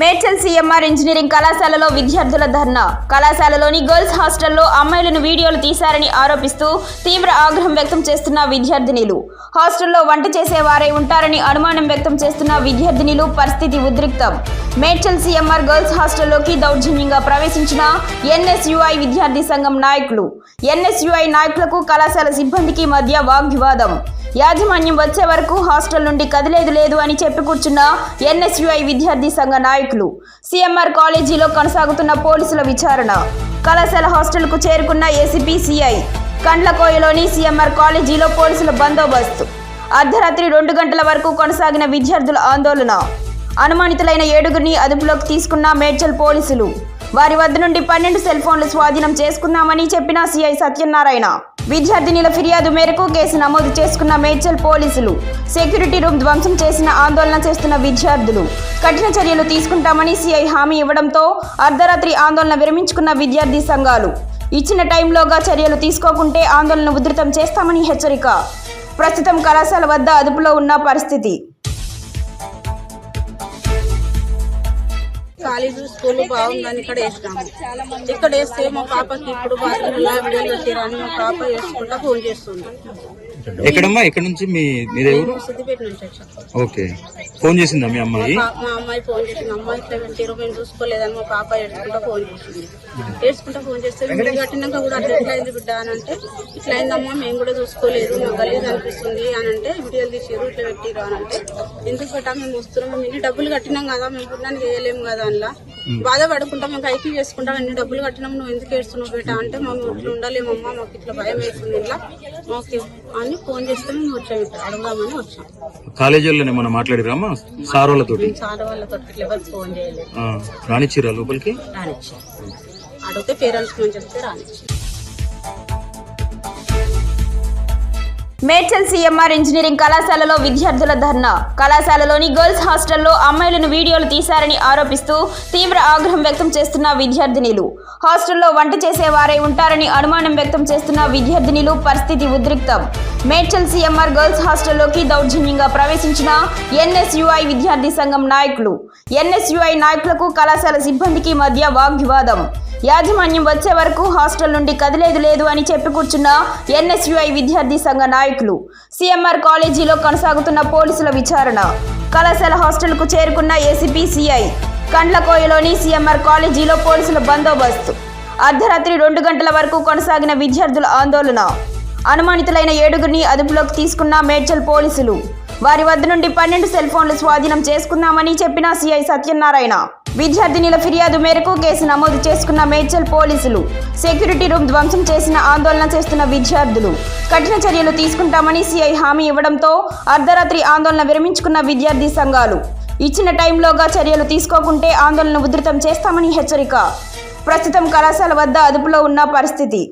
Medchal CMR engineering కళాశాలలో విద్యార్థుల ధర్నా. కళాశాలలోని girls హాస్టల్లో అమ్మాయిలను వీడియోలు తీశారని ఆరోపిస్తూ తీవ్ర ఆగ్రహం వ్యక్తం చేస్తున్న విద్యార్థినిలు. హాస్టల్లో వంట చేసేవారే ఉంటారని అనుమానం వ్యక్తం చేస్తున్న విద్యార్థినిలు పరిస్థితి ఉద్రిక్తం. మేడ్చల్ సీఎంఆర్ గర్ల్స్ హాస్టల్లోకి దౌర్జన్యంగా ప్రవేశించిన ఎన్ఎస్యుఐ విద్యార్థి సంఘం నాయకులు. ఎన్ఎస్యుఐ నాయకులకు కళాశాల సిబ్బందికి మధ్య వాగ్వివాదం. యాజమాన్యం వచ్చే వరకు హాస్టల్ నుండి కదిలేదు లేదు అని చెప్పి కూర్చున్న ఎన్ఎస్యుఐ విద్యార్థి సంఘ నాయకులు. సిఎంఆర్ కాలేజీలో కొనసాగుతున్న పోలీసుల విచారణ. కళాశాల హాస్టల్కు చేరుకున్న ఏసీపీ సిఐ. కండ్లకోయలోని సిఎంఆర్ కాలేజీలో పోలీసుల బందోబస్తు. అర్ధరాత్రి రెండు గంటల వరకు కొనసాగిన విద్యార్థుల ఆందోళన. అనుమానితులైన ఏడుగురిని అదుపులోకి తీసుకున్న మేడ్చల్ పోలీసులు. వారి వద్ద నుండి పన్నెండు సెల్ ఫోన్లు స్వాధీనం చేసుకున్నామని చెప్పిన సిఐ సత్యనారాయణ. విద్యార్థినిల ఫిర్యాదు మేరకు కేసు నమోదు చేసుకున్న మేడ్చల్ పోలీసులు. సెక్యూరిటీ రూమ్ ధ్వంసం చేసిన ఆందోళన చేస్తున్న విద్యార్థులు. కఠిన చర్యలు తీసుకుంటామని సిఐ హామీ ఇవ్వడంతో అర్ధరాత్రి ఆందోళన విరమించుకున్న విద్యార్థి సంఘాలు. ఇచ్చిన టైంలోగా చర్యలు తీసుకోకుంటే ఆందోళన ఉధృతం చేస్తామని హెచ్చరిక. ప్రస్తుతం కళాశాల వద్ద అదుపులో ఉన్న పరిస్థితి. కాలేజీ స్కూల్ బాగుందని ఇక్కడ వేసినాము. ఇక్కడ వేస్తే మా పాపకి ఇప్పుడు బాత్రూంలో మా పాప వేసుకుంటా ఫోన్ చేస్తుంది. ఎక్కడమ్మా? ఎక్కడ నుంచి మీ నేను సిద్దిపేట నుంచి ఓకే. ఫోన్ చేసిందా మీ అమ్మాయి? మా మా అమ్మాయి ఫోన్ చేసింది. అమ్మాయి ఇట్లా పెట్టిరు మేము చూసుకోలేదని మా పాప ఏడ్చుకుంటా ఫోన్ చేసింది. ఏడ్చుకుంటా ఫోన్ చేస్తే మీరు కట్టినాక కూడా అట్లా ఎట్లా అయింది బిడ్డ అని అంటే ఇట్లా అయిందమ్మా మేము కూడా చూసుకోలేదు మాకు గలీజ్ అనిపిస్తుంది అని అంటే వీడియోలు తీసిరు ఇట్లా పెట్టిరు అని అంటే ఎందుకు పెట్టా మేము వస్తున్నాం మేము ఇన్ని డబ్బులు కట్టినాం కదా మేము పుణ్యాన్ని చేయలేము కదా అందులో బాధపడుకుంటాం మేము కైకి చేసుకుంటాం ఎన్ని డబ్బులు కట్టినాం నువ్వు ఎందుకు ఏడుస్తున్నావు బేట అంటే మేము ఇట్లా ఉండలేమమ్మా మాకు ఇట్లా భయం వేస్తుంది ఇట్లా. మాకు అని ఫోన్ చేస్తే మేము వచ్చాము ఇక్కడ అడుగుదామని వచ్చాం. కాలేజీలోనే మనం మాట్లాడిరామా సార్ వాళ్ళతోటి? సార్ వాళ్ళతో ఇట్లా ఎవరికి ఫోన్ చేయలేదు. రానిచ్చిరా లోపలికి? రానిచ్చి. అడిగితే పేరెంట్స్ అని చెప్తే రానిచ్చి. మేడ్చల్ సీఎంఆర్ ఇంజనీరింగ్ కళాశాలలో విద్యార్థుల ధర్నా. కళాశాలలోని గర్ల్స్ హాస్టల్లో అమ్మాయిలను వీడియోలు తీశారని ఆరోపిస్తూ తీవ్ర ఆగ్రహం వ్యక్తం చేస్తున్న విద్యార్థినిలు. హాస్టల్లో వంట చేసేవారే ఉంటారని అనుమానం వ్యక్తం చేస్తున్న విద్యార్థినిలు పరిస్థితి ఉద్రిక్తం. మేడ్చల్ సీఎంఆర్ గర్ల్స్ హాస్టల్లోకి దౌర్జన్యంగా ప్రవేశించిన ఎన్ఎస్యుఐ విద్యార్థి సంఘం నాయకులు. ఎన్ఎస్యుఐ నాయకులకు కళాశాల సిబ్బందికి మధ్య వాగ్వివాదం. యాజమాన్యం వచ్చే వరకు హాస్టల్ నుండి కదిలేదు లేదు అని చెప్పి కూర్చున్న ఎన్ఎస్యుఐ విద్యార్థి సంఘ నాయకులు సిఎంఆర్ కాలేజీలో కొనసాగుతున్న పోలీసుల విచారణ. కళాశాల హాస్టల్కు చేరుకున్న ఏసీపీ సిఐ కండ్లకోయలోని సిఎంఆర్ కాలేజీలో పోలీసుల బందోబస్తు. అర్ధరాత్రి రెండు గంటల వరకు కొనసాగిన విద్యార్థుల ఆందోళన. అనుమానితులైన ఏడుగురిని అదుపులోకి తీసుకున్న మేడ్చల్ పోలీసులు వారి వద్ద నుండి పన్నెండు సెల్ ఫోన్లు స్వాధీనం చేసుకున్నామని చెప్పిన సిఐ సత్యనారాయణ. విద్యార్థినిల ఫిర్యాదు మేరకు కేసు నమోదు చేసుకున్న మేడ్చల్ పోలీసులు. సెక్యూరిటీ రూమ్ ధ్వంసం చేసిన ఆందోళన చేస్తున్న విద్యార్థులు. కఠిన చర్యలు తీసుకుంటామని సిఐ హామీ ఇవ్వడంతో అర్ధరాత్రి ఆందోళన విరమించుకున్న విద్యార్థి సంఘాలు. ఇచ్చిన టైంలోగా చర్యలు తీసుకోకుంటే ఆందోళన ఉధృతం చేస్తామని హెచ్చరిక. ప్రస్తుతం కళాశాల వద్ద అదుపులో ఉన్న పరిస్థితి.